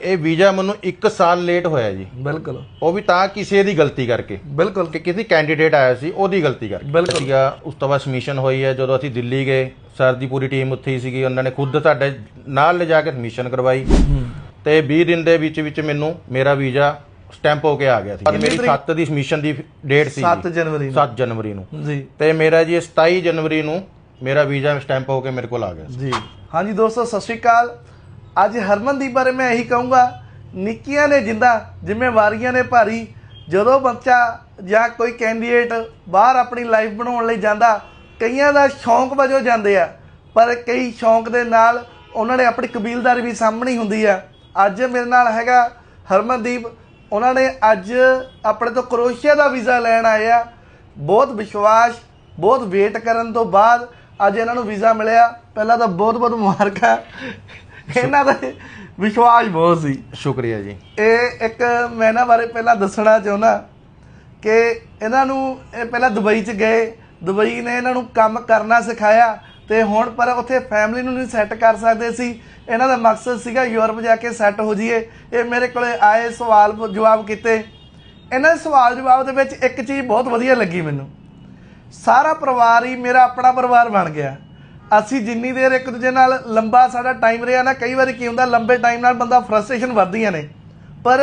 ਇਹ ਵੀਜ਼ਾ ਮੈਨੂੰ 1 ਸਾਲ ਲੇਟ ਹੋਇਆ ਜੀ। ਬਿਲਕੁਲ। ਉਹ ਵੀ ਤਾਂ ਕਿਸੇ ਦੀ ਗਲਤੀ ਕਰਕੇ। ਬਿਲਕੁਲ। ਕਿ ਕਿਸੇ ਕੈਂਡੀਡੇਟ ਆਇਆ ਸੀ ਉਹਦੀ ਗਲਤੀ ਕਰਕੇ। ਬਿਲਕੁਲ। ਸੀਗਾ ਉਸ ਤੋਂ ਬਾਅਦ ਸਮਿਸ਼ਨ ਹੋਈ ਹੈ ਜਦੋਂ ਅਸੀਂ ਦਿੱਲੀ ਗਏ ਸਰ ਦੀ ਪੂਰੀ ਟੀਮ ਉੱਥੇ ਹੀ ਸੀਗੀ ਉਹਨਾਂ ਨੇ ਖੁਦ ਸਾਡੇ ਨਾਲ ਲਿਜਾ ਕੇ ਸਮਿਸ਼ਨ ਕਰਵਾਈ। ਤੇ 20 ਦਿਨ ਦੇ ਵਿੱਚ ਵਿੱਚ ਮੈਨੂੰ ਮੇਰਾ ਵੀਜ਼ਾ ਸਟੈਂਪ ਹੋ ਕੇ ਆ ਗਿਆ ਸੀ। ਮੇਰੀ 7 ਦੀ ਸਮਿਸ਼ਨ ਦੀ ਡੇਟ ਸੀ 7 ਜਨਵਰੀ ਨੂੰ। 7 ਜਨਵਰੀ ਨੂੰ। ਜੀ। ਤੇ ਮੇਰਾ ਜੀ 27 ਜਨਵਰੀ ਨੂੰ ਮੇਰਾ ਵੀਜ਼ਾ ਸਟੈਂਪ ਹੋ ਕੇ ਮੇਰੇ ਕੋਲ ਆ ਗਿਆ ਜੀ। ਹਾਂਜੀ ਦੋਸਤੋ ਸਤਿ ਸ਼੍ਰੀ ਅਕਾਲ। ਅੱਜ ਹਰਮਨਦੀਪ ਬਾਰੇ ਮੈਂ ਇਹੀ ਕਹੂੰਗਾ, ਨਿੱਕੀਆਂ ਨੇ ਜਿੰਦਾ ਜ਼ਿੰਮੇਵਾਰੀਆਂ ਨੇ ਭਾਰੀ, ਜਦੋਂ ਬੱਚਾ ਜਾਂ ਕੋਈ ਕੈਂਡੀਡੇਟ ਬਾਹਰ ਆਪਣੀ ਲਾਈਫ ਬਣਾਉਣ ਲਈ ਜਾਂਦਾ, ਕਈਆਂ ਦਾ ਸ਼ੌਂਕ ਵਜੋਂ ਜਾਂਦੇ ਆ, ਪਰ ਕਈ ਸ਼ੌਂਕ ਦੇ ਨਾਲ ਉਹਨਾਂ ਨੇ ਆਪਣੀ ਕਬੀਲਦਾਰੀ ਵੀ ਸਾਹਮਣੀ ਹੁੰਦੀ ਆ। ਅੱਜ ਮੇਰੇ ਨਾਲ ਹੈਗਾ ਹਰਮਨਦੀਪ, ਉਹਨਾਂ ਨੇ ਅੱਜ ਆਪਣੇ ਤੋਂ ਕਰੋਸ਼ੀਆ ਦਾ ਵੀਜ਼ਾ ਲੈਣ ਆਏ ਆ। ਬਹੁਤ ਵਿਸ਼ਵਾਸ, ਬਹੁਤ ਵੇਟ ਕਰਨ ਤੋਂ ਬਾਅਦ ਅੱਜ ਇਹਨਾਂ ਨੂੰ ਵੀਜ਼ਾ ਮਿਲਿਆ। ਪਹਿਲਾਂ ਤਾਂ ਬਹੁਤ ਬਹੁਤ ਮੁਬਾਰਕਾਂ। ਇਹਨਾਂ ਦਾ ਵਿਸ਼ਵਾਸ ਬਹੁਤ ਸੀ। ਸ਼ੁਕਰੀਆ ਜੀ। ਇਹ ਇੱਕ ਮੈਂ ਇਹਨਾਂ ਬਾਰੇ ਪਹਿਲਾਂ ਦੱਸਣਾ ਚਾਹੁੰਦਾ ਕਿ ਇਹਨਾਂ ਨੂੰ ਇਹ ਪਹਿਲਾਂ ਦੁਬਈ 'ਚ ਗਏ ਦੁਬਈ ਨੇ ਇਹਨਾਂ ਨੂੰ ਕੰਮ ਕਰਨਾ ਸਿਖਾਇਆ ਤੇ ਹੁਣ ਪਰ ਉੱਥੇ ਫੈਮਿਲੀ ਨੂੰ ਨਹੀਂ ਸੈੱਟ ਕਰ ਸਕਦੇ ਸੀ। ਇਹਨਾਂ ਦਾ ਮਕਸਦ ਸੀਗਾ ਯੂਰਪ ਜਾ ਕੇ ਸੈੱਟ ਹੋ ਜਾਈਏ। ਇਹ ਮੇਰੇ ਕੋਲੇ ਆਏ ਸਵਾਲ ਜਵਾਬ ਕੀਤੇ। ਇਹਨਾਂ ਦੇ ਸਵਾਲ ਜਵਾਬ ਦੇ ਵਿੱਚ ਇੱਕ ਚੀਜ਼ ਬਹੁਤ ਵਧੀਆ ਲੱਗੀ ਮੈਨੂੰ। ਸਾਰਾ ਪਰਿਵਾਰ ਹੀ ਮੇਰਾ ਆਪਣਾ ਪਰਿਵਾਰ ਬਣ ਗਿਆ। ਅਸੀਂ ਜਿੰਨੀ ਦੇਰ ਇੱਕ ਦੂਜੇ ਨਾਲ ਲੰਬਾ ਸਾਡਾ ਟਾਈਮ ਰਿਹਾ ਨਾ, ਕਈ ਵਾਰੀ ਕੀ ਹੁੰਦਾ, ਲੰਬੇ ਟਾਈਮ ਨਾਲ ਬੰਦਾ ਫਰਸਟ੍ਰੇਸ਼ਨ ਵੱਧਦੀਆਂ ਨੇ। ਪਰ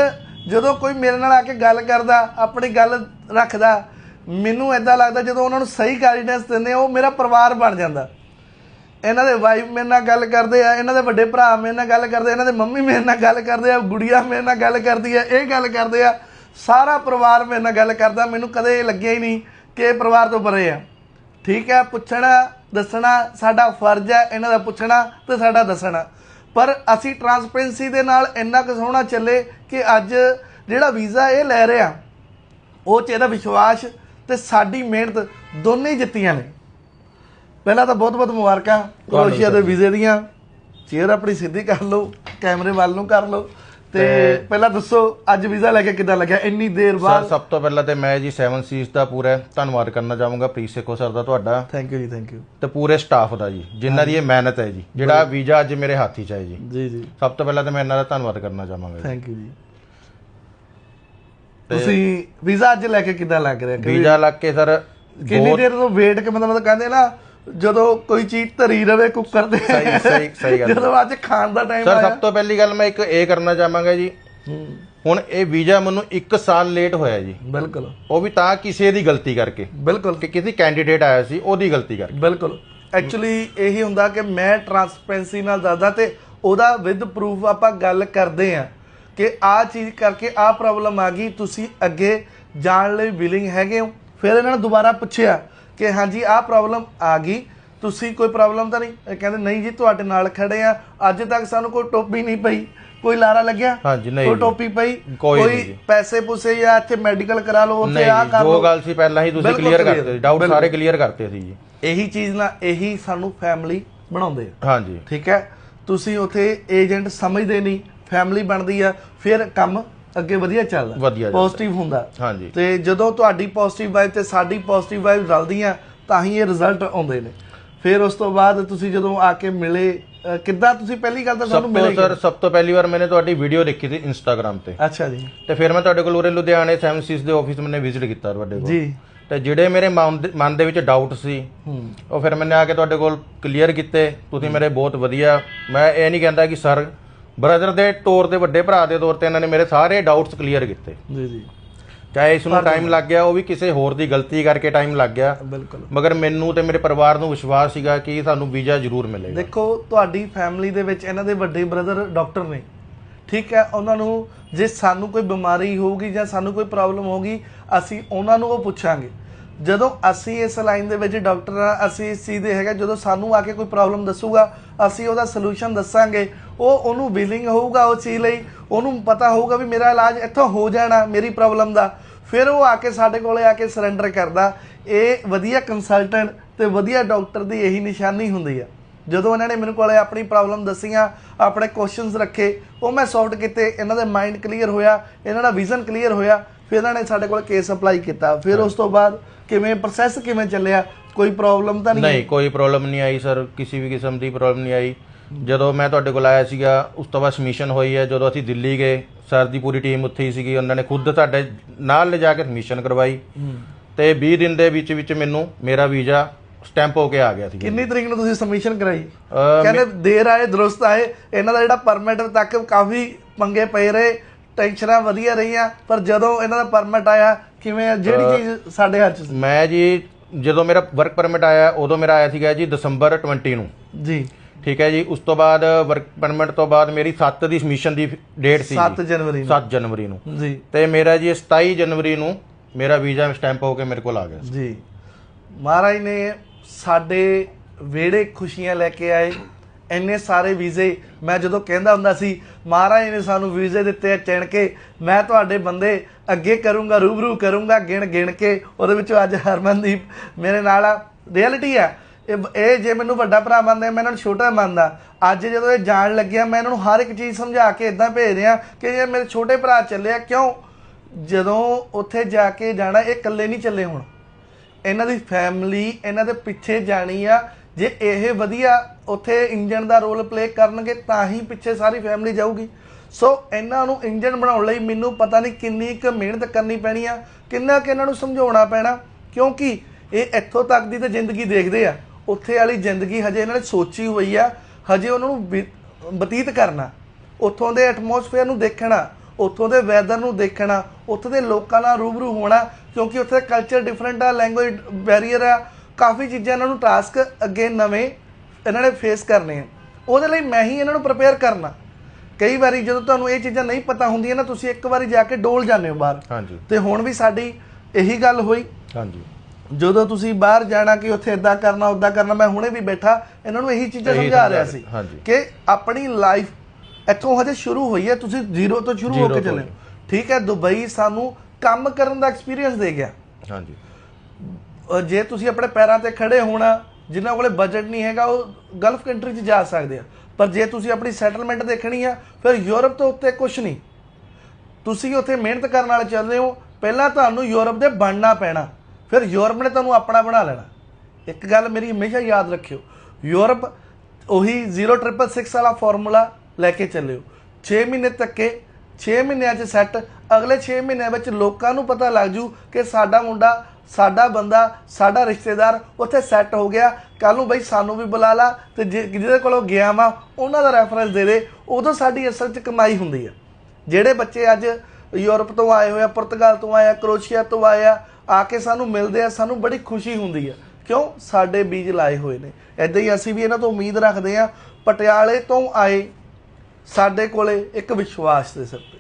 ਜਦੋਂ ਕੋਈ ਮੇਰੇ ਨਾਲ ਆ ਕੇ ਗੱਲ ਕਰਦਾ, ਆਪਣੀ ਗੱਲ ਰੱਖਦਾ, ਮੈਨੂੰ ਐਦਾਂ ਲੱਗਦਾ ਜਦੋਂ ਉਹਨਾਂ ਨੂੰ ਸਹੀ ਗਾਈਡੈਂਸ ਦਿੰਦੇ ਉਹ ਮੇਰਾ ਪਰਿਵਾਰ ਬਣ ਜਾਂਦਾ। ਇਹਨਾਂ ਦੇ ਵਾਈਫ ਮੇਰੇ ਨਾਲ ਗੱਲ ਕਰਦੇ ਆ, ਇਹਨਾਂ ਦੇ ਵੱਡੇ ਭਰਾ ਮੇਰੇ ਨਾਲ ਗੱਲ ਕਰਦੇ ਇਹਨਾਂ ਦੇ ਮੰਮੀ ਮੇਰੇ ਨਾਲ ਗੱਲ ਕਰਦੇ ਆ, ਗੁੜੀਆ ਮੇਰੇ ਨਾਲ ਗੱਲ ਕਰਦੀ ਆ, ਇਹ ਗੱਲ ਕਰਦੇ ਆ, ਸਾਰਾ ਪਰਿਵਾਰ ਮੇਰੇ ਨਾਲ ਗੱਲ ਕਰਦਾ, ਮੈਨੂੰ ਕਦੇ ਇਹ ਲੱਗਿਆ ਹੀ ਨਹੀਂ ਕਿ ਇਹ ਪਰਿਵਾਰ ਤੋਂ ਪਰੇ ਆ। ਠੀਕ ਹੈ, ਪੁੱਛਣਾ ਦੱਸਣਾ ਸਾਡਾ ਫਰਜ਼ ਹੈ ਇਹਨਾਂ ਦਾ ਪੁੱਛਣਾ ਤੇ ਸਾਡਾ ਦੱਸਣਾ। ਪਰ ਅਸੀਂ ਟਰਾਂਸਪੇਰੈਂਸੀ ਦੇ ਨਾਲ ਇੰਨਾ ਕੁ ਸੋਹਣਾ ਚੱਲੇ ਕਿ ਅੱਜ ਜਿਹੜਾ ਵੀਜ਼ਾ ਇਹ ਲੈ ਰਿਹਾ ਉਹ ਚ ਇਹਦਾ ਵਿਸ਼ਵਾਸ ਤੇ ਸਾਡੀ ਮਿਹਨਤ ਦੋਨੇ ਜਿੱਤੀਆਂ ਨੇ। ਪਹਿਲਾਂ ਤਾਂ ਬਹੁਤ ਬਹੁਤ ਮੁਬਾਰਕਾਂ ਕਰੋਸ਼ੀਆ ਦੇ ਵੀਜ਼ੇ ਦੀਆਂ। ਚੇਅਰ ਆਪਣੀ ਸਿੱਧੀ ਕਰ ਲਓ ਕੈਮਰੇ ਵੱਲ ਨੂੰ ਕਰ ਲਓ। ਤੇ ਪਹਿਲਾਂ ਦੱਸੋ ਅੱਜ ਵੀਜ਼ਾ ਲੈ ਕੇ ਕਿੱਦਾਂ ਲੱਗਿਆ? ਇੰਨੀ ਦੇਰ ਸਰ ਬਾਅਦ ਸਭ ਤੋਂ ਪਹਿਲਾਂ ਤੇ ਮੈਂ ਜੀ 7 ਸੀਜ਼ ਦਾ ਪੂਰਾ ਧੰਨਵਾਦ ਕਰਨਾ ਚਾਹੂੰਗਾ ਪ੍ਰੀਸੇਕੋ ਸਰ ਦਾ ਤੁਹਾਡਾ। Thank you ji thank you ਤੇ ਪੂਰੇ ਸਟਾਫ ਦਾ ਜੀ ਜਿਨ੍ਹਾਂ ਦੀ ਇਹ ਮਿਹਨਤ ਹੈ ਜੀ। ਜਿਹੜਾ ਵੀਜ਼ਾ ਅੱਜ ਮੇਰੇ ਹੱਥ 'ਚ ਹੈ ਜੀ। ਜੀ ਜੀ। ਸਭ ਤੋਂ ਪਹਿਲਾਂ ਤੇ ਮੈਂ ਇਹਨਾਂ ਦਾ ਧੰਨਵਾਦ ਕਰਨਾ ਚਾਹਾਂਗਾ ਥੈਂਕ ਯੂ ਜੀ। ਤੁਸੀਂ ਵੀਜ਼ਾ ਅੱਜ ਲੈ ਕੇ ਕਿੱਦਾਂ ਲੱਗ ਰਿਹਾ? ਵੀਜ਼ਾ ਲੱਗ ਕੇ ਸਰ ਕਿੰਨੀ ਦੇਰ ਤੋਂ ਵੇਟ ਕਿ ਮਤਲਬ ਕਹਿੰਦੇ ਨਾ ਜਦੋਂ ਕੋਈ ਚੀਜ਼ ਧਰੀ ਰਵੇ ਕੁੱਕਰ ਤੇ ਸਹੀ ਸਹੀ ਸਹੀ ਗੱਲ। ਜਦੋਂ ਅੱਜ ਖਾਣ ਦਾ ਟਾਈਮ ਸਰ ਆਇਆ। ਸਭ ਤੋਂ ਪਹਿਲੀ ਗੱਲ ਮੈਂ ਇੱਕ ਇਹ ਕਰਨਾ ਚਾਹਾਂਗਾ ਜੀ। ਹੁਣ ਇਹ ਵੀਜ਼ਾ ਮੈਨੂੰ 1 ਸਾਲ ਲੇਟ ਹੋਇਆ ਜੀ। ਬਿਲਕੁਲ। ਉਹ ਵੀ ਤਾਂ ਕਿਸੇ ਦੀ ਗਲਤੀ ਕਰਕੇ। ਬਿਲਕੁਲ। ਕਿ ਕਿਸੇ ਕੈਂਡੀਡੇਟ ਆਇਆ ਸੀ ਉਹਦੀ ਗਲਤੀ ਕਰਕੇ। ਬਿਲਕੁਲ। ਐਕਚੁਅਲੀ ਇਹੀ ਹੁੰਦਾ ਕਿ ਮੈਂ ਟਰਾਂਸਪੇਰੈਂਸੀ ਨਾਲ ਦੱਸਦਾ ਤੇ ਉਹਦਾ ਵਿਦ ਪ੍ਰੂਫ ਆਪਾਂ ਗੱਲ ਕਰਦੇ ਆ ਕਿ ਆ ਚੀਜ਼ ਕਰਕੇ ਆ ਪ੍ਰੋਬਲਮ ਆ ਗਈ ਤੁਸੀਂ ਅੱਗੇ ਜਾਣ ਲਈ ਵਿਲਿੰਗ ਹੈਗੇ ਹੋ। ਫਿਰ ਇਹਨਾਂ ਨੇ ਦੁਬਾਰਾ ਪੁੱਛਿਆ ਕਿ ਹਾਂਜੀ ਆ ਪ੍ਰੋਬਲਮ ਆ ਗਈ। ਤੁਸੀਂ ਕੋਈ ਪ੍ਰੋਬਲਮ ਤਾਂ ਨਹੀਂ? ਕਹਿੰਦੇ ਨਹੀਂ ਜੀ ਤੁਹਾਡੇ ਨਾਲ ਖੜੇ ਆ। ਅੱਜ ਤੱਕ ਸਾਨੂੰ ਕੋਈ ਟੋਪੀ ਨਹੀਂ ਪਈ। ਕੋਈ ਲਾਰਾ ਲੱਗਿਆ? ਹਾਂਜੀ, ਨਹੀਂ ਕੋਈ ਜੀ। ਟੋਪੀ ਪਈ? ਕੋਈ ਜੀ। ਪੈਸੇ ਪੂਸੇ ਜਾਂ ਇੱਥੇ ਮੈਡੀਕਲ ਕਰਾ ਲਓ ਉੱਥੇ ਆ ਜੀ, ਕਰ ਜੋ ਲਓ। ਗੱਲ ਸੀ ਪਹਿਲਾਂ ਹੀ ਤੁਸੀਂ ਕਲੀਅਰ ਕਰਤੇ। ਡਾਊਟ। ਸਾਰੇ ਕਲੀਅਰ ਕਰਤੇ ਸੀ ਜੀ। ਇਹੀ ਚੀਜ਼ ਨਾਲ ਇਹੀ ਸਾਨੂੰ ਫੈਮਿਲੀ ਬਣਾਉਂਦੇ ਹਾਂਜੀ। ਠੀਕ ਹੈ? ਤੁਸੀਂ ਉਥੇ ਏਜੰਟ ਸਮਝਦੇ ਨਹੀਂ ਫੈਮਿਲੀ ਬਣਦੀ ਆ। ਫਿਰ ਕੰਮ ਅੱਗੇ ਵਧੀਆ ਚੱਲਦਾ। ਪੋਜ਼ਿਟਿਵ ਹੁੰਦਾ। ਹਾਂਜੀ। ਤੇ ਜਦੋਂ ਤੁਹਾਡੀ ਪੋਜ਼ਿਟਿਵ ਵਾਈਬ ਤੇ ਸਾਡੀ ਪੋਜ਼ਿਟਿਵ ਵਾਈਬ ਰਲਦੀਆਂ ਤਾਂ ਹੀ ਇਹ ਰਿਜ਼ਲਟ ਆਉਂਦੇ ਨੇ। ਫਿਰ ਉਸ ਤੋਂ ਬਾਅਦ ਤੁਸੀਂ ਜਦੋਂ ਆ ਕੇ ਮਿਲੇ ਕਿੱਦਾਂ ਤੁਸੀਂ ਪਹਿਲੀ ਗੱਲ ਤਾਂ ਸਾਨੂੰ ਮਿਲੇ ਸਰ ਸਭ ਤੋਂ ਪਹਿਲੀ ਵਾਰ ਮੈਨੇ ਤੁਹਾਡੀ ਵੀਡੀਓ ਦੇਖੀ ਸੀ ਇੰਸਟਾਗ੍ਰam ਤੇ। ਅੱਛਾ ਜੀ। ਤੇ ਫਿਰ ਮੈਂ ਤੁਹਾਡੇ ਕੋਲ ਉਰੇ ਲੁਧਿਆਣੇ 76 ਦੇ ਆਫਿਸ ਮੈਨੇ ਵਿਜ਼ਿਟ ਕੀਤਾ ਤੁਹਾਡੇ ਕੋਲ। ਜੀ। ਤੇ ਜਿਹੜੇ ਮੇਰੇ ਮਨ ਦੇ- ਮਨ ਵਿੱਚ ਡਾਊਟ ਸੀ ਉਹ ਫਿਰ ਮੈਨੇ ਆ ਕੇ ਤੁਹਾਡੇ ਕੋਲ ਕਲੀਅਰ ਕੀਤੇ। ਤੁਸੀਂ ਮੇਰੇ ਬਹੁਤ ਵਧੀਆ ਮੈਂ ਇਹ ਨਹੀਂ ਕਹਿੰਦਾ ਕਿ ਸਰ ਬ੍ਰਦਰ ਦੇ ਤੌਰ ਤੇ ਵੱਡੇ ਭਰਾ ਦੇ ਤੌਰ ਤੇ ਇਹਨਾਂ ਨੇ ਮੇਰੇ ਸਾਰੇ ਡਾਊਟਸ ਕਲੀਅਰ ਕੀਤੇ। ਜੀ ਜੀ। ਚਾਹੇ ਇਸ ਨੂੰ ਟਾਈਮ ਲੱਗ ਗਿਆ ਉਹ ਵੀ ਕਿਸੇ ਹੋਰ ਦੀ ਗਲਤੀ ਕਰਕੇ ਟਾਈਮ ਲੱਗ ਗਿਆ। ਬਿਲਕੁਲ। ਮਗਰ ਮੈਨੂੰ ਤੇ ਮੇਰੇ ਪਰਿਵਾਰ ਨੂੰ ਵਿਸ਼ਵਾਸ ਸੀਗਾ ਕਿ ਸਾਨੂੰ ਵੀਜ਼ਾ ਜ਼ਰੂਰ ਮਿਲੇਗਾ। ਦੇਖੋ ਤੁਹਾਡੀ ਫੈਮਿਲੀ ਦੇ ਵਿੱਚ ਇਹਨਾਂ ਦੇ ਵੱਡੇ ਬ੍ਰਦਰ ਡਾਕਟਰ ਨੇ। ਠੀਕ ਹੈ ਉਹਨਾਂ ਨੂੰ ਜੇ ਸਾਨੂੰ ਕੋਈ ਬਿਮਾਰੀ ਹੋਊਗੀ ਜਾਂ ਸਾਨੂੰ ਕੋਈ ਪ੍ਰੋਬਲਮ ਹੋਊਗੀ ਅਸੀਂ ਉਹਨਾਂ ਨੂੰ ਉਹ ਪੁੱਛਾਂਗੇ। ਜਦੋਂ ਅਸੀਂ ਇਸ ਲਾਈਨ ਦੇ ਵਿੱਚ ਡਾਕਟਰ ਆ, ਅਸੀਂ ਇਸ ਚੀਜ਼ ਦੇ ਹੈਗਾ ਜਦੋਂ ਸਾਨੂੰ ਆ ਕੇ ਕੋਈ ਪ੍ਰੋਬਲਮ ਦੱਸੂਗਾ, ਅਸੀਂ ਉਹਦਾ ਸੋਲੂਸ਼ਨ ਦੱਸਾਂਗੇ, ਉਹ ਉਹਨੂੰ ਵਿਲਿੰਗ ਹੋਊਗਾ ਉਹ ਚੀਜ਼ ਲਈ, ਉਹਨੂੰ ਪਤਾ ਹੋਊਗਾ ਵੀ ਮੇਰਾ ਇਲਾਜ ਇੱਥੋਂ ਹੋ ਜਾਣਾ, ਮੇਰੀ ਪ੍ਰੋਬਲਮ ਦਾ। ਫਿਰ ਉਹ ਆ ਕੇ ਸਾਡੇ ਕੋਲੇ ਆ ਕੇ ਸਰੈਂਡਰ ਕਰਦਾ। ਇਹ ਵਧੀਆ ਕੰਸਲਟੈਂਟ ਤੇ ਵਧੀਆ ਡਾਕਟਰ ਦੀ ਇਹੀ ਨਿਸ਼ਾਨੀ ਹੁੰਦੀ ਆ। ਜਦੋਂ ਇਹਨਾਂ ਨੇ ਮੈਨੂੰ ਕੋਲੇ ਆਪਣੀ ਪ੍ਰੋਬਲਮ ਦੱਸੀਆਂ, ਆਪਣੇ ਕੁਐਸਚਨਸ ਰੱਖੇ, ਉਹ ਮੈਂ ਸੌਲਵ ਕੀਤੇ, ਇਹਨਾਂ ਦੇ ਮਾਈਂਡ ਕਲੀਅਰ ਹੋਇਆ, ਇਹਨਾਂ ਦਾ ਵਿਜ਼ਨ ਕਲੀਅਰ ਹੋਇਆ ਫਿਰ ਇਹਨਾਂ ਨੇ ਸਾਡੇ ਕੋਲ ਕੇਸ ਅਪਲਾਈ ਕੀਤਾ। ਫਿਰ ਉਸ ਤੋਂ ਬਾਅਦ ਕਿਵੇਂ ਪ੍ਰੋਸੈਸ ਕਿਵੇਂ ਚੱਲਿਆ? ਕੋਈ ਪ੍ਰੋਬਲਮ ਤਾਂ ਨਹੀਂ ਨਹੀਂ ਕੋਈ ਪ੍ਰੋਬਲਮ ਨਹੀਂ ਆਈ ਸਰ ਕਿਸੇ ਵੀ ਕਿਸਮ ਦੀ ਪ੍ਰੋਬਲਮ ਨਹੀਂ ਆਈ। ਜਦੋਂ ਮੈਂ ਤੁਹਾਡੇ ਕੋਲ ਆਇਆ ਸੀਗਾ ਉਸ ਤੋਂ ਬਾਅਦ ਸਮਿਸ਼ਨ ਹੋਈ ਹੈ। ਜਦੋਂ ਅਸੀਂ ਦਿੱਲੀ ਗਏ ਸਰ ਦੀ ਪੂਰੀ ਟੀਮ ਉੱਥੇ ਹੀ ਸੀਗੀ। ਉਹਨਾਂ ਨੇ ਖੁਦ ਸਾਡੇ ਨਾਲ ਲਿਜਾ ਕੇ ਸਮਿਸ਼ਨ ਕਰਵਾਈ। ਤੇ 20 ਦਿਨ ਦੇ ਵਿੱਚ ਵਿੱਚ ਮੈਨੂੰ ਮੇਰਾ ਵੀਜ਼ਾ ਸਟੈਂਪ ਹੋ ਕੇ ਆ ਗਿਆ ਸੀ। ਕਿੰਨੀ ਤਰੀਕ ਨੂੰ ਤੁਸੀਂ ਸਬਮਿਸ਼ਨ ਕਰਾਈ? ਕਹਿੰਦੇ ਦੇਰ ਆਏ ਦਰੁਸਤ ਆਏ। ਇਹਨਾਂ ਦਾ ਜਿਹੜਾ ਪਰਮਿਟ ਤੱਕ ਕਾਫੀ ਪੰਗੇ ਪਏ ਰਹੇ। ਟੈਨਸ਼ਨਾਂ ਵਧੀਆ ਰਹੀਆਂ ਪਰ ਜਦੋਂ ਇਹਨਾਂ ਦਾ ਪਰਮਿਟ ਆਇਆ ਕਿਵੇਂ? ਜਿਹੜੀ ਚੀਜ਼ ਸਾਡੇ ਹੱਥ 'ਚ ਸੀ। ਮੈਂ ਜੀ ਜਦੋਂ ਮੇਰਾ ਵਰਕ ਪਰਮਿਟ ਆਇਆ ਉਦੋਂ ਮੇਰਾ ਆਇਆ ਸੀਗਾ ਜੀ ਦਸੰਬਰ 20 ਨੂੰ। ਜੀ। ਠੀਕ ਹੈ ਜੀ ਉਸ ਤੋਂ ਬਾਅਦ ਵਰਕ ਪਰਮਿਟ ਤੋਂ ਬਾਅਦ ਮੇਰੀ 7 ਦੀ ਸਮਿਸ਼ਨ ਦੀ ਡੇਟ ਸੀ 7 ਜਨਵਰੀ ਨੂੰ। 7 ਜਨਵਰੀ ਨੂੰ। ਜੀ। ਤੇ ਮੇਰਾ ਜੀ 27 ਜਨਵਰੀ ਨੂੰ ਮੇਰਾ ਵੀਜ਼ਾ ਸਟੈਂਪ ਹੋ ਕੇ ਮੇਰੇ ਕੋਲ ਆ ਗਿਆ। ਜੀ। ਮਹਾਰਾਜ ਨੇ ਸਾਡੇ ਵਿਹੜੇ ਖੁਸ਼ੀਆਂ ਲੈ ਕੇ ਆਏ ਇੰਨੇ ਸਾਰੇ ਵੀਜ਼ੇ ਮੈਂ ਜਦੋਂ ਕਹਿੰਦਾ ਹੁੰਦਾ ਸੀ ਮਹਾਰਾਜ ਨੇ ਸਾਨੂੰ ਵੀਜ਼ੇ ਦਿੱਤੇ ਆ ਚਿਣ ਕੇ ਮੈਂ ਤੁਹਾਡੇ ਬੰਦੇ ਅੱਗੇ ਕਰੂੰਗਾ ਰੂਬਰੂ ਕਰੂੰਗਾ ਗਿਣ ਗਿਣ ਕੇ। ਉਹਦੇ ਵਿੱਚੋਂ ਅੱਜ ਹਰਮਨਦੀਪ ਮੇਰੇ ਨਾਲ ਆ। ਰਿਐਲਿਟੀ ਆ। ਇਹ ਜੇ ਮੈਨੂੰ ਵੱਡਾ ਭਰਾ ਮੰਨਦੇ ਆ, ਮੈਂ ਇਹਨਾਂ ਨੂੰ ਛੋਟਾ ਮੰਨਦਾ। ਅੱਜ ਜਦੋਂ ਇਹ ਜਾਣ ਲੱਗਿਆ ਮੈਂ ਇਹਨਾਂ ਨੂੰ ਹਰ ਇੱਕ ਚੀਜ਼ ਸਮਝਾ ਕੇ ਇਦਾਂ ਭੇਜ ਰਿਹਾ ਕਿ ਇਹ ਮੇਰੇ ਛੋਟੇ ਭਰਾ ਚੱਲੇ ਆ ਕਿਉਂ? ਜਦੋਂ ਉੱਥੇ ਜਾ ਕੇ ਜਾਣਾ ਇਹ ਇਕੱਲੇ ਨਹੀਂ ਚੱਲੇ ਹੁਣ। ਇਹਨਾਂ ਦੀ ਫੈਮਿਲੀ ਇਹਨਾਂ ਦੇ ਪਿੱਛੇ ਜਾਣੀ ਆ। ਜੇ ਇਹ ਵਧੀਆ ਉੱਥੇ ਇੰਜਨ ਦਾ ਰੋਲ ਪਲੇ ਕਰਨਗੇ, ਤਾਂ ਹੀ ਪਿੱਛੇ ਸਾਰੀ ਫੈਮਿਲੀ ਜਾਊਗੀ। ਸੋ ਇਹਨਾਂ ਨੂੰ ਇੰਜਨ ਬਣਾਉਣ ਲਈ ਮੈਨੂੰ ਪਤਾ ਨਹੀਂ ਕਿੰਨੀ ਕੁ ਮਿਹਨਤ ਕਰਨੀ ਪੈਣੀ ਆ, ਕਿੰਨਾ ਕਿ ਇਹਨਾਂ ਨੂੰ ਸਮਝਾਉਣਾ ਪੈਣਾ, ਕਿਉਂਕਿ ਇਹ ਇੱਥੋਂ ਤੱਕ ਦੀ ਤਾਂ ਜ਼ਿੰਦਗੀ ਦੇਖਦੇ ਆ। ਉੱਥੇ ਵਾਲੀ ਜ਼ਿੰਦਗੀ ਹਜੇ ਇਹਨਾਂ ਨੇ ਸੋਚੀ ਹੋਈ ਆ, ਹਜੇ ਉਹਨਾਂ ਨੂੰ ਬੀ- ਬਤੀਤ ਕਰਨਾ। ਉੱਥੋਂ ਦੇ ਐਟਮੋਸਫੇਅਰ ਨੂੰ ਦੇਖਣਾ, ਉੱਥੋਂ ਦੇ ਵੈਦਰ ਨੂੰ ਦੇਖਣਾ, ਉੱਥੋਂ ਦੇ ਲੋਕਾਂ ਨਾਲ ਰੂਬਰੂ ਹੋਣਾ, ਕਿਉਂਕਿ ਉੱਥੇ ਕਲਚਰ ਡਿਫਰੈਂਟ ਆ ਲੈਂਗੁਏਜ ਬੈਰੀਅਰ ਆ ਕਾਫੀ ਚੀਜ਼ਾਂ ਇਹਨਾਂ ਨੂੰ ਟਾਸਕ ਅੱਗੇ ਨਵੇਂ ਇਹਨਾਂ ਨੇ ਫੇਸ ਕਰਨੇ ਆ। ਉਹਦੇ ਲਈ ਮੈਂ ਹੀ ਇਹਨਾਂ ਨੂੰ ਪ੍ਰਪੇਅਰ ਕਰਨਾ। ਕਈ ਵਾਰੀ ਜਦੋਂ ਤੁਹਾਨੂੰ ਇਹ ਚੀਜ਼ਾਂ ਨਹੀਂ ਪਤਾ ਹੁੰਦੀਆਂ ਨਾ ਤੁਸੀਂ ਇੱਕ ਵਾਰੀ ਜਾ ਕੇ ਡੋਲ ਜਾਂਦੇ ਹੋ ਬਾਹਰ। ਹਾਂਜੀ। ਤੇ ਹੁਣ ਵੀ ਸਾਡੀ ਇਹੀ ਗੱਲ ਹੋਈ। ਹਾਂਜੀ। ਜਦੋਂ ਤੁਸੀਂ ਬਾਹਰ ਜਾਣਾ ਕਿ ਉੱਥੇ ਇਦਾਂ ਕਰਨਾ ਉਦਾਂ ਕਰਨਾ ਮੈਂ ਹੁਣੇ ਵੀ ਬੈਠਾ ਇਹਨਾਂ ਨੂੰ ਇਹੀ ਚੀਜ਼ਾਂ ਸਮਝਾ ਰਿਹਾ ਸੀ। ਕਿ ਆਪਣੀ ਲਾਈਫ ਇੱਥੋਂ ਹਜੇ ਸ਼ੁਰੂ ਹੋਈ ਹੈ ਤੁਸੀਂ ਜ਼ੀਰੋ ਤੋਂ ਸ਼ੁਰੂ ਹੋ ਕੇ ਚੱਲੇ। ਠੀਕ ਹੈ ਦੁਬਈ ਸਾਨੂੰ ਕੰਮ ਕਰਨ ਦਾ ਐਕਸਪੀਰੀਅੰਸ ਦੇ ਗਿਆ। ਹਾਂਜੀ। ਜੇ ਤੁਸੀਂ ਆਪਣੇ ਪੈਰਾਂ ਤੇ ਖੜੇ ਹੋਣਾ, ਜਿਨ੍ਹਾਂ ਕੋਲੇ ਬਜਟ ਨਹੀਂ ਹੈਗਾ, ਉਹ ਗਲਫ ਕੰਟਰੀ 'ਚ ਜਾ ਸਕਦੇ ਆ। ਪਰ ਜੇ ਤੁਸੀਂ ਆਪਣੀ ਸੈਟਲਮੈਂਟ ਦੇਖਣੀ ਆ, ਫਿਰ ਯੂਰਪ ਤੋਂ ਉੱਤੇ ਕੁਝ ਨਹੀਂ। ਤੁਸੀਂ ਉੱਥੇ ਮਿਹਨਤ ਕਰਨ ਵਾਲੇ ਚੱਲਦੇ ਹੋ। ਪਹਿਲਾਂ ਤੁਹਾਨੂੰ ਯੂਰਪ ਦੇ ਬਣਨਾ ਪੈਣਾ। ਫਿਰ ਯੂਰਪ ਨੇ ਤੁਹਾਨੂੰ ਆਪਣਾ ਬਣਾ ਲੈਣਾ। ਇੱਕ ਗੱਲ ਮੇਰੀ ਹਮੇਸ਼ਾ ਯਾਦ ਰੱਖਿਓ। ਯੂਰਪ ਉਹੀ 0666 ਵਾਲਾ ਫਾਰਮੂਲਾ ਲੈ ਕੇ ਚੱਲਿਓ। 6 ਮਹੀਨੇ ਤੱਕੇ 6 ਮਹੀਨਿਆਂ 'ਚ ਸੈੱਟ ਅਗਲੇ 6 ਮਹੀਨਿਆਂ ਵਿੱਚ ਲੋਕਾਂ ਨੂੰ ਪਤਾ ਲੱਗ ਜੂ ਕਿ ਸਾਡਾ ਮੁੰਡਾ ਸਾਡਾ ਬੰਦਾ, ਸਾਡਾ ਰਿਸ਼ਤੇਦਾਰ ਉੱਥੇ ਸੈੱਟ ਹੋ ਗਿਆ। ਕੱਲ ਨੂੰ ਬਈ ਸਾਨੂੰ ਵੀ ਬੁਲਾ ਲਾ ਤੇ ਜੇ- ਜਿਹਦੇ ਕੋਲੋਂ ਗਿਆ ਵਾ, ਉਹਨਾਂ ਦਾ ਰੈਫਰੈਂਸ ਦੇ ਦੇ, ਉਦੋਂ ਸਾਡੀ ਅਸਲ 'ਚ ਕਮਾਈ ਹੁੰਦੀ ਆ। ਜਿਹੜੇ ਬੱਚੇ ਅੱਜ ਯੂਰਪ ਤੋਂ ਆਏ ਹੋਏ ਆ, ਪੁਰਤਗਾਲ ਤੋਂ ਆਏ ਆ, ਕਰੋਸ਼ੀਆ ਤੋਂ ਆਏ ਆ ਆ ਕੇ ਸਾਨੂੰ ਮਿਲਦੇ ਆ, ਸਾਨੂੰ ਬੜੀ ਖੁਸ਼ੀ ਹੁੰਦੀ ਆ। ਕਿਉਂ? ਸਾਡੇ ਬੀਜ ਲਾਏ ਹੋਏ ਨੇ। ਐਦਾਂ ਹੀ ਅਸੀਂ ਵੀ ਇਹਨਾਂ ਤੋਂ ਉਮੀਦ ਰੱਖਦੇ ਆ, ਪਟਿਆਲੇ ਤੋਂ ਆਏ, ਸਾਡੇ ਕੋਲੇ ਇੱਕ ਵਿਸ਼ਵਾਸ ਦੇ ਸਿਰ ਤੇ।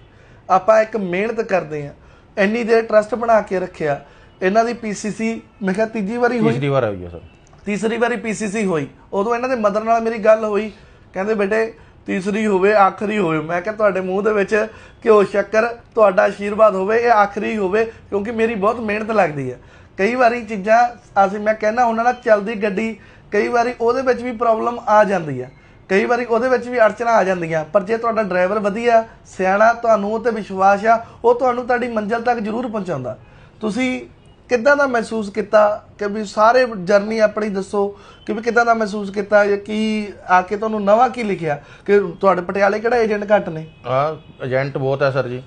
ਆਪਾਂ ਇੱਕ ਮਿਹਨਤ ਕਰਦੇ ਆ। ਇੰਨੀ ਦੇਰ ਟਰਸਟ ਬਣਾ ਕੇ ਰੱਖਿਆ ਇਹਨਾਂ ਦੀ ਪੀਸੀਸੀ ਮੈਂ ਕਿਹਾ ਤੀਜੀ ਵਾਰੀ ਹੋਈ। ਤੀਸਰੀ ਵਾਰ ਆਈ ਹੈ ਸਰ। ਤੀਸਰੀ ਵਾਰੀ ਪੀਸੀਸੀ ਹੋਈ। ਉਦੋਂ ਇਹਨਾਂ ਦੇ ਮਦਰ ਨਾਲ ਮੇਰੀ ਗੱਲ ਹੋਈ। ਕਹਿੰਦੇ ਬੇਟੇ ਤੀਸਰੀ ਹੋਵੇ ਆਖਰੀ ਹੋਵੇ। ਮੈਂ ਕਿਹਾ ਤੁਹਾਡੇ ਮੂੰਹ ਦੇ ਵਿੱਚ ਘਿਓ ਸ਼ੱਕਰ ਤੁਹਾਡਾ ਆਸ਼ੀਰਵਾਦ ਹੋਵੇ ਇਹ ਆਖਰੀ ਹੋਵੇ ਕਿਉਂਕਿ ਮੇਰੀ ਬਹੁਤ ਮਿਹਨਤ ਲੱਗਦੀ ਹੈ। ਕਈ ਵਾਰੀ ਚੀਜ਼ਾਂ ਅਸੀਂ ਮੈਂ ਕਹਿੰਦਾ ਉਹਨਾਂ ਨਾਲ ਚੱਲਦੀ ਗੱਡੀ ਕਈ ਵਾਰੀ ਉਹਦੇ ਵਿੱਚ ਵੀ ਪ੍ਰੋਬਲਮ ਆ ਜਾਂਦੀ ਹੈ। ਕਈ ਵਾਰੀ ਉਹਦੇ ਵਿੱਚ ਵੀ ਅੜਚਣਾ ਆ ਜਾਂਦੀਆਂ। ਪਰ ਜੇ ਤੁਹਾਡਾ ਡਰਾਈਵਰ ਵਧੀਆ ਸਿਆਣਾ ਤੁਹਾਨੂੰ ਉਹ ਤੇ ਵਿਸ਼ਵਾਸ ਆ ਉਹ ਤੁਹਾਨੂੰ ਤੁਹਾਡੀ ਮੰਜ਼ਿਲ ਤੱਕ ਜ਼ਰੂਰ ਪਹੁੰਚਾਉਂਦਾ। ਤੁਸੀਂ ਕਿੱਦਾਂ ਦਾ ਮਹਿਸੂਸ ਕੀਤਾ ਕਿ ਵੀ ਸਾਰੇ ਜਰਨੀ ਆਪਣੀ ਦੱਸੋ ਕਿ ਵੀ ਕਿੱਦਾਂ ਦਾ ਮਹਿਸੂਸ ਕੀਤਾ ਜਾਂ ਕੀ ਆ ਕੇ ਤੁਹਾਨੂੰ ਨਵਾਂ ਕੀ ਲਿਖਿਆ ਕਿ ਤੁਹਾਡੇ ਪਟਿਆਲੇ ਕਿਹੜਾ ਏਜੰਟ ਘੱਟ ਨੇ? ਹਾਂ ਏਜੰਟ ਬਹੁਤ ਹੈ ਸਰ ਜੀ।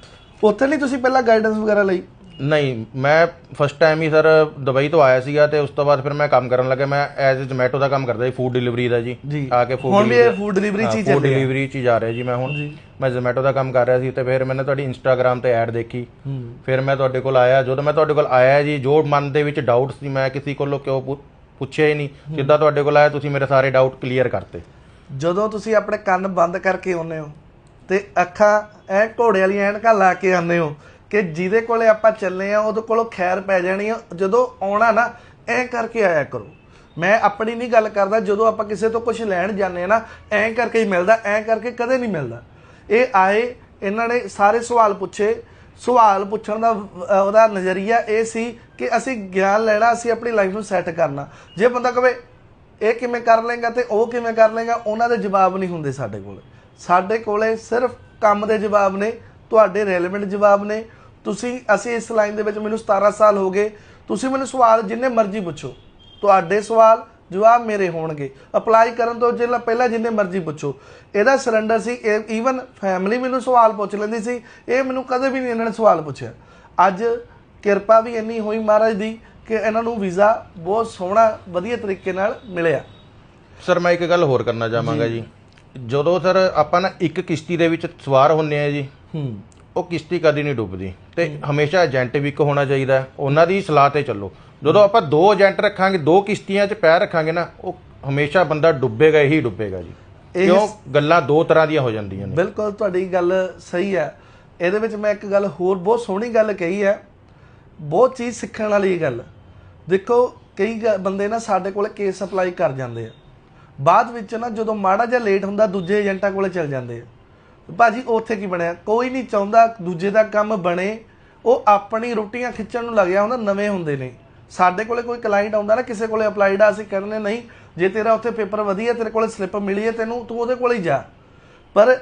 ਉੱਥੇ ਨਹੀਂ ਤੁਸੀਂ ਪਹਿਲਾਂ ਗਾਈਡੈਂਸ ਵਗੈਰਾ ਲਈ? ਨਹੀਂ ਮੈਂ ਫਸਟ ਟਾਈਮ ਹੀ ਸਰ ਦੁਬਈ ਤੋਂ ਆਇਆ ਸੀਗਾ ਤੇ ਉਸ ਤੋਂ ਬਾਅਦ ਫਿਰ ਮੈਂ ਕੰਮ ਕਰਨ ਲੱਗਾ ਮੈਂ ਐਜ਼ ਜ਼ੋਮੈਟੋ ਦਾ ਕੰਮ ਕਰਦਾ ਸੀ ਫੂਡ ਡਿਲੀਵਰੀ ਦਾ ਜੀ। ਆ ਕੇ ਫੂਡ ਹੁਣ ਵੀ ਇਹ food delivery 'ਚ ਹੀ ਫੂਡ। ਡਿਲੀਵਰੀ ਚ ਹੀ ਜਾ ਰਿਹਾ ਜੀ ਮੈਂ ਹੁਣ। ਮੈਂ ਜ਼ੋਮੈਟੋ ਦਾ ਕੰਮ ਕਰ ਰਿਹਾ ਸੀ ਤੇ ਫਿਰ ਮੈंने ਤੁਹਾਡੀ ਇੰਸਟਾਗ੍ਰam ਤੇ ਐਡ ਦੇਖੀ। ਫਿਰ ਮੈਂ ਤੁਹਾਡੇ ਕੋਲ ਆਇਆ। ਜਦੋਂ ਮੈਂ ਤੁਹਾਡੇ ਕੋਲ ਆਇਆ ਜੀ ਜੋ ਮਨ ਦੇ ਵਿੱਚ ਡਾਊਟ ਸੀ ਮੈਂ ਕਿਸੇ ਕੋਲੋਂ ਕਿਉਂ ਪੁੱਛਿਆ ਹੀ ਨਹੀਂ। ਜਿੱਦਾਂ ਤੁਹਾਡੇ ਕੋਲ ਆਇਆ ਤੁਸੀਂ ਮੇਰੇ ਸਾਰੇ ਡਾਊਟ ਕਲੀਅਰ ਕਰਤੇ। ਜਦੋਂ ਤੁਸੀਂ ਆਪਣੇ ਕੰਨ ਬੰਦ ਕਰਕੇ ਆਉਂਦੇ ਹੋ ਤੇ ਅੱਖਾਂ ਐ ਘੋੜੇ ਵਾਲੀਆਂ ਐਨਕਾਂ ਲਾ ਕੇ ਆਉਂਦੇ ਹੋ ਕਿ ਜਿਹਦੇ ਕੋਲੇ ਆਪਾਂ ਚੱਲੇ ਆ, ਉਹਦੇ ਕੋਲੋਂ ਖੈਰ ਪੈ ਜਾਣੀ ਆ। ਜਦੋਂ ਆਉਣਾ ਨਾ, ਐ ਕਰਕੇ ਆਇਆ ਕਰੋ। ਮੈਂ ਆਪਣੀ ਨਹੀਂ ਗੱਲ ਕਰਦਾ, ਜਦੋਂ ਆਪਾਂ ਕਿਸੇ ਤੋਂ ਕੁਝ ਲੈਣ ਜਾਂਦੇ ਆ ਨਾ, ਐ ਕਰਕੇ ਹੀ ਮਿਲਦਾ, ਐ ਕਰਕੇ ਕਦੇ ਨਹੀਂ ਮਿਲਦਾ। ਇਹ ਆਏ, ਇਹਨਾਂ ਨੇ ਸਾਰੇ ਸਵਾਲ ਪੁੱਛੇ। ਸਵਾਲ ਪੁੱਛਣ ਦਾ ਉਹਦਾ ਨਜ਼ਰੀਆ ਇਹ ਸੀ ਕਿ ਅਸੀਂ ਗਿਆਨ ਲੈਣਾ, ਅਸੀਂ ਆਪਣੀ ਲਾਈਫ ਨੂੰ ਸੈੱਟ ਕਰਨਾ। ਜੇ ਬੰਦਾ ਕਵੇ, ਇਹ ਕਿਵੇਂ ਕਰ ਲੇਗਾ ਤੇ ਉਹ ਕਿਵੇਂ ਕਰ ਲੇਗਾ ਉਹਨਾਂ ਦੇ ਜਵਾਬ ਨਹੀਂ ਹੁੰਦੇ ਸਾਡੇ ਕੋਲ। ਸਾਡੇ ਕੋਲੇ ਸਿਰਫ ਕੰਮ ਦੇ ਜਵਾਬ ਨੇ, ਤੁਹਾਡੇ ਰੈਲੇਵੈਂਟ ਜਵਾਬ ਨੇ ਤੁਸੀਂ ਅਸੀਂ ਇਸ ਲਾਈਨ ਦੇ ਵਿੱਚ ਮੈਨੂੰ 17 ਸਾਲ ਹੋ ਗਏ ਤੁਸੀਂ ਮੈਨੂੰ ਸਵਾਲ ਜਿੰਨੇ ਮਰਜ਼ੀ ਪੁੱਛੋ। ਤੁਹਾਡੇ ਸਵਾਲ ਜਵਾਬ ਮੇਰੇ ਹੋਣਗੇ। ਅਪਲਾਈ ਕਰਨ ਤੋਂ ਜਿਹੜਾ ਪਹਿਲਾਂ ਜਿੰਨੇ ਮਰਜ਼ੀ ਪੁੱਛੋ। ਇਹਦਾ ਸਿਲੰਡਰ ਸੀ ਈਵਨ ਫੈਮਿਲੀ ਮੈਨੂੰ ਸਵਾਲ ਪੁੱਛ ਲੈਂਦੀ ਸੀ ਇਹ ਮੈਨੂੰ ਕਦੇ ਵੀ ਨਹੀਂ ਇਹਨਾਂ ਨੇ ਸਵਾਲ ਪੁੱਛਿਆ। ਅੱਜ ਕਿਰਪਾ ਵੀ ਇੰਨੀ ਹੋਈ ਮਹਾਰਾਜ ਦੀ ਕਿ ਇਹਨਾਂ ਨੂੰ ਵੀਜ਼ਾ ਬਹੁਤ ਸੋਹਣਾ ਵਧੀਆ ਤਰੀਕੇ ਨਾਲ ਮਿਲਿਆ। ਸਰ ਮੈਂ ਇੱਕ ਗੱਲ ਹੋਰ ਕਰਨਾ ਚਾਹਾਂਗਾ ਜੀ। ਜਦੋਂ ਸਰ ਆਪਾਂ ਨਾ ਇੱਕ ਕਿਸ਼ਤੀ ਦੇ ਵਿੱਚ ਸਵਾਰ ਹੁੰਨੇ ਆ ਜੀ ਹੂੰ। ਉਹ ਕਿਸ਼ਤੀ ਕਦੀ ਨਹੀਂ ਡੁੱਬਦੀ। ਤੇ ਹਮੇਸ਼ਾ ਏਜੰਟ ਵੀ ਇੱਕ ਹੋਣਾ ਚਾਹੀਦਾ। ਉਹਨਾਂ ਦੀ ਸਲਾਹ ਤੇ ਚੱਲੋ। ਜਦੋਂ ਆਪਾਂ ਦੋ ਏਜੰਟ ਰੱਖਾਂਗੇ ਦੋ ਕਿਸ਼ਤੀਆਂ 'ਚ ਪੈਰ ਰੱਖਾਂਗੇ ਨਾ ਉਹ ਹਮੇਸ਼ਾ ਬੰਦਾ ਡੁੱਬੇਗਾ ਹੀ ਡੁੱਬੇਗਾ ਜੀ। ਕਿਉਂ? ਗੱਲਾਂ ਦੋ ਤਰ੍ਹਾਂ ਦੀਆਂ ਹੋ ਜਾਂਦੀਆਂ ਨੇ। ਬਿਲਕੁਲ ਤੁਹਾਡੀ ਗੱਲ ਸਹੀ ਹੈ। ਇਹਦੇ ਵਿੱਚ ਮੈਂ ਇੱਕ ਗੱਲ ਹੋਰ ਬਹੁਤ ਸੋਹਣੀ ਗੱਲ ਕਹੀ ਹੈ। ਬਹੁਤ ਚੀਜ਼ ਸਿੱਖਣ ਵਾਲੀ ਇਹ ਗੱਲ। ਦੇਖੋ ਕਈ ਬੰਦੇ ਨਾ ਸਾਡੇ ਕੋਲੇ ਕੇਸ ਅਪਲਾਈ ਕਰ ਜਾਂਦੇ ਆ। ਬਾਅਦ ਵਿੱਚ ਨਾ ਜਦੋਂ ਮਾੜਾ ਜਿਹਾ ਲੇਟ ਹੁੰਦਾ ਦੂਜੇ ਏਜੰਟਾਂ ਕੋਲੇ ਚਲ ਜਾਂਦੇ ਆ। ਭਾਜੀ ਉੱਥੇ ਕੀ ਬਣਿਆ? ਕੋਈ ਨਹੀਂ ਚਾਹੁੰਦਾ ਦੂਜੇ ਦਾ ਕੰਮ ਬਣੇ ਉਹ ਆਪਣੀ ਰੋਟੀਆਂ ਖਿੱਚਣ ਨੂੰ ਲੱਗਿਆ ਹੁੰਦਾ ਨਵੇਂ ਹੁੰਦੇ ਨੇ। ਸਾਡੇ ਕੋਲੇ ਕੋਈ ਕਲਾਇੰਟ ਆਉਂਦਾ ਨਾ ਕਿਸੇ ਕੋਲੇ ਅਪਲਾਈਡ ਆ ਅਸੀਂ ਕਹਿੰਦੇ ਨਹੀਂ ਜੇ ਤੇਰਾ ਉੱਥੇ ਪੇਪਰ ਵਧੀਆ ਤੇਰੇ ਕੋਲੇ ਸਲਿੱਪ ਮਿਲੀ ਹੈ ਤੈਨੂੰ ਤੂੰ ਉਹਦੇ ਕੋਲੇ ਹੀ ਜਾ। ਪਰ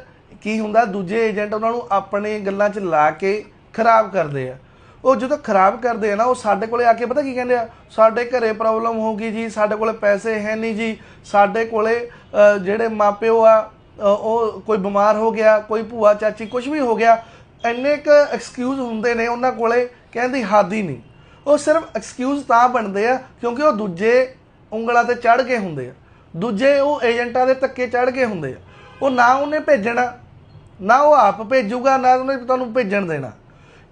ਕੀ ਹੁੰਦਾ ਦੂਜੇ ਏਜੰਟ ਉਹਨਾਂ ਨੂੰ ਆਪਣੇ ਗੱਲਾਂ 'ਚ ਲਾ ਕੇ ਖਰਾਬ ਕਰਦੇ ਆ। ਉਹ ਜਦੋਂ ਖਰਾਬ ਕਰਦੇ ਆ ਨਾ ਉਹ ਸਾਡੇ ਕੋਲੇ ਆ ਕੇ ਪਤਾ ਕੀ ਕਹਿੰਦੇ ਆ? ਸਾਡੇ ਘਰੇ ਪ੍ਰੋਬਲਮ ਹੋ ਗਈ ਜੀ ਸਾਡੇ ਕੋਲੇ ਪੈਸੇ ਹੈ ਨਹੀਂ ਜੀ ਸਾਡੇ ਕੋਲੇ ਅ, ਜਿਹੜੇ ਮਾਪਿਓ ਆ ਉਹ ਕੋਈ ਬਿਮਾਰ ਹੋ ਗਿਆ, ਕੋਈ ਭੂਆ ਚਾਚੀ ਕੁਝ ਵੀ ਹੋ ਗਿਆ, ਇੰਨੇ ਕ ਐਕਸਕਿਊਜ਼ ਹੁੰਦੇ ਨੇ ਉਹਨਾਂ ਕੋਲੇ, ਕਹਿੰਦੀ ਹਾਦੀ ਨਹੀਂ। ਉਹ ਸਿਰਫ ਐਕਸਕਿਊਜ਼ ਤਾਂ ਬਣਦੇ ਆ ਕਿਉਂਕਿ ਉਹ ਦੂਜੇ ਉਂਗਲਾਂ ਤੇ ਚੜ ਗਏ ਹੁੰਦੇ ਆ। ਦੂਜੇ ਉਹ ਏਜੰਟਾਂ ਦੇ ਧੱਕੇ ਚੜ ਗਏ ਹੁੰਦੇ ਆ। ਉਹ ਨਾ ਉਹਨੇ ਭੇਜਣਾ, ਨਾ ਉਹ ਆਪ ਭੇਜੂਗਾ, ਨਾ ਉਹਨੇ ਤੁਹਾਨੂੰ ਭੇਜਣ ਦੇਣਾ।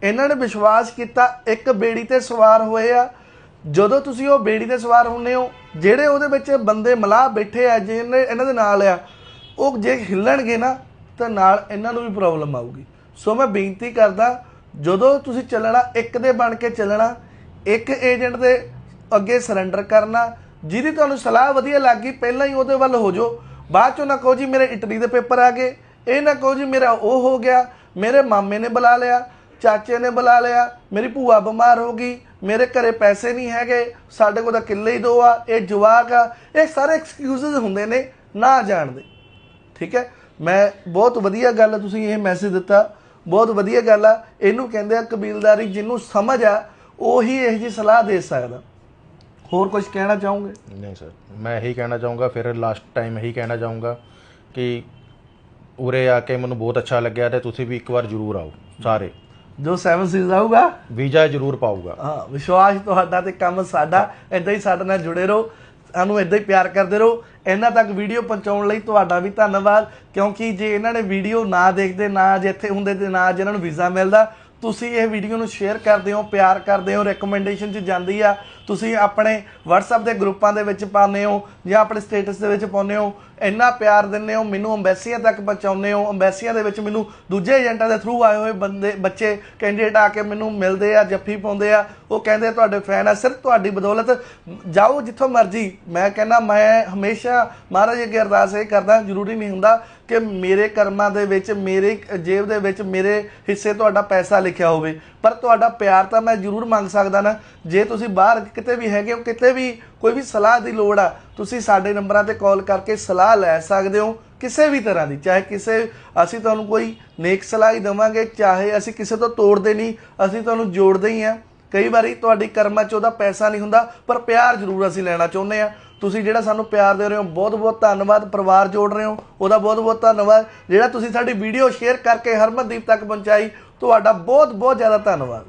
ਇਹਨਾਂ ਨੇ ਵਿਸ਼ਵਾਸ ਕੀਤਾ, ਇੱਕ ਬੇੜੀ ਤੇ ਸਵਾਰ ਹੋਏ ਆ। ਜਦੋਂ ਤੁਸੀਂ ਉਹ ਬੇੜੀ ਤੇ ਸਵਾਰ ਹੁੰਨੇ ਹੋ, ਜਿਹੜੇ ਉਹਦੇ ਵਿੱਚ ਬੰਦੇ ਮਲਾਹ ਬੈਠੇ ਆ, ਜਿਹਨੇ ਇਹਨਾਂ ਦੇ ਨਾਲ ਆ ਉਹ ਜੇ ਹਿੱਲਣਗੇ ਨਾ, ਤਾਂ ਨਾਲ ਇਹਨਾਂ ਨੂੰ ਵੀ ਪ੍ਰੋਬਲਮ ਆਊਗੀ। ਸੋ ਮੈਂ ਬੇਨਤੀ ਕਰਦਾ, ਜਦੋਂ ਤੁਸੀਂ ਚੱਲਣਾ, ਇੱਕ ਦੇ ਬਣ ਕੇ ਚੱਲਣਾ, ਇੱਕ ਏਜੰਟ ਦੇ ਅੱਗੇ ਸਰੈਂਡਰ ਕਰਨਾ, ਜਿਹਦੀ ਤੁਹਾਨੂੰ ਸਲਾਹ ਵਧੀਆ ਲੱਗੀ, ਪਹਿਲਾਂ ਹੀ ਉਹਦੇ ਵੱਲ ਹੋ ਜਾਓ। ਬਾਅਦ ਚੋਂ ਨਾ ਕਹੋ ਜੀ, ਮੇਰੇ ਇਟਲੀ ਦੇ ਪੇਪਰ ਆ ਗਏ। ਇਹ ਨਾ ਕਹੋ ਜੀ, ਮੇਰਾ ਉਹ ਹੋ ਗਿਆ। ਮੇਰੇ ਮਾਮੇ ਨੇ ਬੁਲਾ ਲਿਆ, ਚਾਚੇ ਨੇ ਬੁਲਾ ਲਿਆ, ਮੇਰੀ ਭੂਆ ਬਿਮਾਰ ਹੋ ਗਈ, ਮੇਰੇ ਘਰੇ ਪੈਸੇ ਨਹੀਂ ਹੈਗੇ, ਸਾਡੇ ਕੋਲ ਤਾਂ ਕਿੱਲੇ ਹੀ ਦੋ ਆ, ਇਹ ਜਵਾਕ ਆ। ਇਹ ਸਾਰੇ ਐਕਸਕਿਊਜ਼ਸ ਹੁੰਦੇ ਨੇ ਨਾ ਜਾਣਦੇ। ਠੀਕ ਹੈ? ਮੈਂ ਬਹੁਤ ਵਧੀਆ ਗੱਲ ਤੁਸੀਂ ਇਹ ਮੈਸੇਜ ਦਿੱਤਾ। ਬਹੁਤ ਵਧੀਆ ਗੱਲ ਆ। ਇਹਨੂੰ ਕਹਿੰਦੇ ਆ ਕਬੀਲਦਾਰੀ ਜਿਹਨੂੰ ਸਮਝ ਆ ਉਹੀ ਇਹ ਜੀ ਸਲਾਹ ਦੇ ਸਕਦਾ। ਹੋਰ ਕੁਝ ਕਹਿਣਾ ਚਾਹੋਗੇ? ਨਹੀਂ ਸਰ ਮੈਂ ਇਹੀ ਕਹਿਣਾ ਚਾਹੂੰਗਾ ਫਿਰ ਲਾਸਟ ਟਾਈਮ ਇਹੀ ਕਹਿਣਾ ਚਾਹੂੰਗਾ ਕਿ ਉਰੇ ਆ ਕੇ ਮੈਨੂੰ ਬਹੁਤ ਅੱਛਾ ਲੱਗਿਆ ਤੇ ਤੁਸੀਂ ਵੀ ਇੱਕ ਵਾਰ ਜ਼ਰੂਰ ਆਓ ਸਾਰੇ। ਜੋ 7 ਸੀਜ਼ ਆਊਗਾ। ਵੀਜ਼ਾ ਜ਼ਰੂਰ ਪਾਊਗਾ। ਹਾਂ ਵਿਸ਼ਵਾਸ ਤੁਹਾਡਾ ਤੇ ਕੰਮ ਸਾਡਾ ਇਦਾਂ ਹੀ ਸਾਡੇ ਨਾਲ ਜੁੜੇ ਰਹੋ। ਸਾਨੂੰ ਇਦਾਂ ਹੀ ਪਿਆਰ ਕਰਦੇ ਰਹੋ। ਇਹਨਾਂ ਤੱਕ ਵੀਡੀਓ ਪਹੁੰਚਾਉਣ ਲਈ ਤੁਹਾਡਾ ਵੀ ਧੰਨਵਾਦ। ਕਿਉਂਕਿ ਜੇ ਇਹਨਾਂ ਨੇ ਵੀਡੀਓ ਨਾ ਦੇਖਦੇ, ਨਾ ਜੇ ਇੱਥੇ ਹੁੰਦੇ ਤੇ ਨਾ ਜੇ ਇਹਨਾਂ ਨੂੰ ਵੀਜ਼ਾ ਮਿਲਦਾ ਤੁਸੀਂ ਇਹ ਵੀਡੀਓ ਨੂੰ ਸ਼ੇਅਰ ਕਰਦੇ ਹੋ, ਪਿਆਰ ਕਰਦੇ ਹੋ ਰეკਮੈਂਡੇਸ਼ਨ 'ਚ ਜਾਂਦੀ ਆ, ਤੁਸੀਂ ਆਪਣੇ WhatsApp ਦੇ ਗਰੁੱਪਾਂ ਦੇ ਵਿੱਚ ਪਾਉਂਦੇ ਹੋ ਜਾਂ ਆਪਣੇ ਸਟੇਟਸ ਦੇ ਵਿੱਚ ਪਾਉਂਦੇ ਹੋ, ਇੰਨਾ ਪਿਆਰ ਦਿੰਦੇ ਹੋ, ਮੈਨੂੰ ਅੰਬੈਸੀਆਂ ਤੱਕ ਪਹੁੰਚਾਉਂਦੇ ਹੋ, ਅੰਬੈਸੀਆਂ ਦੇ ਵਿੱਚ ਮੈਨੂੰ ਦੂਜੇ ਏਜੰਟਾਂ ਦੇ ਥਰੂ ਆਏ ਹੋਏ ਬੰਦੇ, ਬੱਚੇ ਕੈਂਡੀਡੇਟ ਆ ਕੇ ਮੈਨੂੰ ਮਿਲਦੇ ਆ, ਜੱਫੀ ਪਾਉਂਦੇ ਆ, ਉਹ ਕਹਿੰਦੇ ਤੁਹਾਡੇ ਫੈਨ ਆ, ਸਿਰਫ ਤੁਹਾਡੀ ਬਦੌਲਤ, ਜਾਓ ਜਿੱਥੋਂ ਮਰਜ਼ੀ, ਮੈਂ ਕਹਿੰਦਾ ਮੈਂ ਹਮੇਸ਼ਾ ਮਹਾਰਾਜ ਅੱਗੇ ਅਰਦਾਸ ਇਹ ਕਰਦਾ, ਜ਼ਰੂਰੀ ਨਹੀਂ ਹੁੰਦਾ ਕਿ ਮੇਰੇ ਕਰਮਾਂ ਦੇ ਵਿੱਚ, ਮੇਰੇ ਜੇਬ ਦੇ ਵਿੱਚ, ਮੇਰੇ ਹਿੱਸੇ ਤੁਹਾਡਾ ਪੈਸਾ ਲਿਖਿਆ ਹੋਵੇ। ਪਰ ਤੁਹਾਡਾ ਪਿਆਰ ਤਾਂ ਮੈਂ ਜ਼ਰੂਰ ਮੰਗ ਸਕਦਾ ਨਾ। ਜੇ ਤੁਸੀਂ ਬਾਹਰ ਕਿਤੇ ਵੀ ਹੈਗੇ ਹੋ, ਕਿਤੇ ਵੀ ਕੋਈ ਵੀ ਸਲਾਹ ਦੀ ਲੋੜ ਆ, ਤੁਸੀਂ ਸਾਡੇ ਨੰਬਰਾਂ ਤੇ ਕਾਲ ਕਰਕੇ ਸਲਾਹ ਲੈ ਸਕਦੇ ਹੋ ਕਿਸੇ ਵੀ ਤਰ੍ਹਾਂ ਦੀ। ਚਾਹੇ ਕਿਸੇ, ਅਸੀਂ ਤੁਹਾਨੂੰ ਕੋਈ ਨੇਕ ਸਲਾਹ ਹੀ ਦੇਵਾਂਗੇ, ਚਾਹੇ ਅਸੀਂ ਕਿਸੇ ਤੋਂ ਤੋੜਦੇ ਨਹੀਂ, ਅਸੀਂ ਤੁਹਾਨੂੰ ਜੋੜਦੇ ਹੀ ਆ। ਕਈ ਵਾਰੀ ਤੁਹਾਡੀ ਕਰਮਾਂ 'ਚ ਉਹਦਾ ਪੈਸਾ ਨਹੀਂ ਹੁੰਦਾ, ਪਰ ਪਿਆਰ ਜ਼ਰੂਰ ਅਸੀਂ ਲੈਣਾ ਚਾਹੁੰਦੇ ਆ। ਤੁਸੀਂ ਜਿਹੜਾ ਸਾਨੂੰ ਪਿਆਰ ਦੇ ਰਹੇ ਹੋ, ਬਹੁਤ ਬਹੁਤ ਧੰਨਵਾਦ, ਪਰਿਵਾਰ ਜੋੜ ਰਹੇ ਹੋ, ਉਹਦਾ ਬਹੁਤ ਬਹੁਤ ਧੰਨਵਾਦ। ਜਿਹੜਾ ਤੁਸੀਂ ਸਾਡੀ ਵੀਡੀਓ ਸ਼ੇਅਰ ਕਰਕੇ ਹਰਮਨਦੀਪ ਤੱਕ ਪਹੁੰਚਾਈ, ਤੁਹਾਡਾ ਬਹੁਤ ਬਹੁਤ ਜ਼ਿਆਦਾ ਧੰਨਵਾਦ।